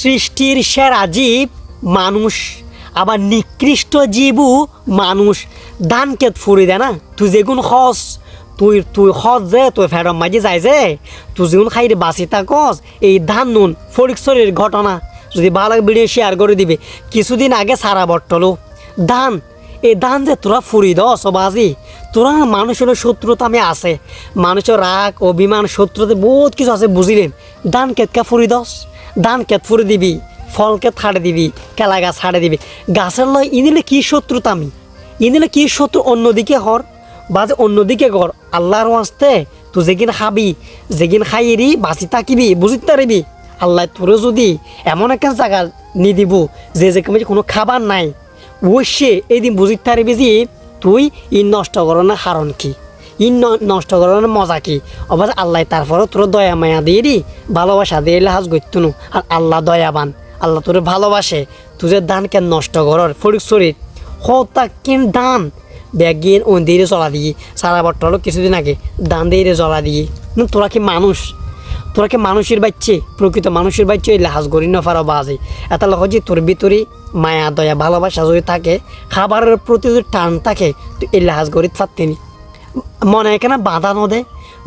সৃষ্টির সেরা জীব মানুষ, আবার নিকৃষ্ট জীবও মানুষ। ধান কেত ফুরি দে না তুই যেগুন খস, তুই তুই খস যে তুই ফেরম মাঝে যাই যে। তুই যেগুন খাইরে বাঁচি থাকস এই ধান নুন ফরিকশরের ঘটনা, যদি ভালো ভিডিও শেয়ার করে দিবে, কিছুদিন আগে সারা বট্টলো। ধান, এই ধান যে তোরা ফুরি দস বাজি তোরা মানুষের শত্রুতা আমি আছে। মানুষের রাগ, অভিমান, শত্রুতা, বহুত কিছু আছে, বুঝিলেন। ধান কেতকা ফুরি দস? ধান কেত ফুরি দিবি ফল কেত ছাড়ে দিবি, কেলা গাছ ছাড়ে দিবি। গাছের লয় ইনিলে কি শত্রুতা তামি? ইনিলে কি শত্রু অন্যদিকে হর? বা যে অন্যদিকে কর আল্লাহর ওয়াস্তে তুই যেগিন খাবি, যেগিন খাইয়েরি, বাঁচি থাকিবি, বুঝিতে পারিবি আল্লাহ তোরে যদি এমন একটা জায়গা নি দিব, যে যে কোনো খাবার নাই, অবশ্যই এই দিন বুঝিতে পারবি যে তুই ই নষ্ট করার কারণ কি? ই ন- নষ্ট করার মজা কি? অবশ্য আল্লাহ তারপরে তোর দয়া মায়া দিয়ে দি, ভালোবাসা দিয়ে লাহাজ গইতুনু আর আল্লাহ দয়াবান, আল্লাহ তোর ভালোবাসে। তুই যে দান কেন নষ্ট করার? ফরিক শরীর। হতা কেন দান ব্যাগিন ওই দিয়ে চলা দিয়ে সারা বট্টলো কিছুদিন আগে দান দিয়ে জ্বলা দিয়ে তোরা কি মানুষ? তোরা কি মানুষের বাচ্চে? প্রকৃত মানুষের বাচ্চে লাহাজ করি না পারো বাজে। এত লোক যে তোর ভিতরে মায়া, দয়া, ভালোবাসা যদি থাকে, খাবারের প্রতি যদি টান থাকে তুই এই লাহাজ করি পারতেনি মনে এখানে বাধা নদে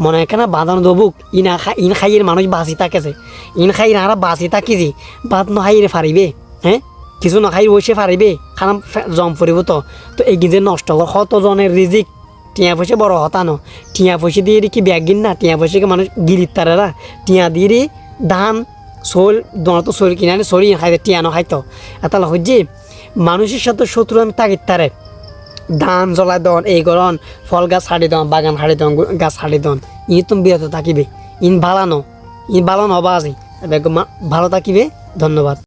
মনে এখানে বাধা নদবুক ইনা খা ইন খাইয়ের মানুষ বাঁচি থাকেছে ইন খাই নারা বাঁচি থাকি যে বাদ নখাইরে ফারিবে হ্যাঁ? কিছু নখাই বসে ফারিবে খানাম জম ফুরিব তো। তো এই যে নষ্ট কর কতজনের রিজিক? টিয়া পয়সা বড় হতা ন। টিয়া পয়সা দিয়ে কি ব্যাগ গিন না? টিয়া পয়সাকে মানুষ গিরিত তারা টিয়া দিয়ে ধান সোল দোনো তো সোল কিনে আনে সরি খাইতে টিয়া ন খাইতো। এটা হচ্ছে মানুষের সাথে শত্রু আমি তাগিত তারে। ধান জ্বলাই দন, এই গরন ফল গাছ হাঁড়ি দন, বাগান হাঁড়ি দন গাছ হাঁড়ি দন। ই তুমি বিরত থাকিবে। ইন ভালো ন ইন ভালো নবা আজি ভালো থাকিবে। ধন্যবাদ।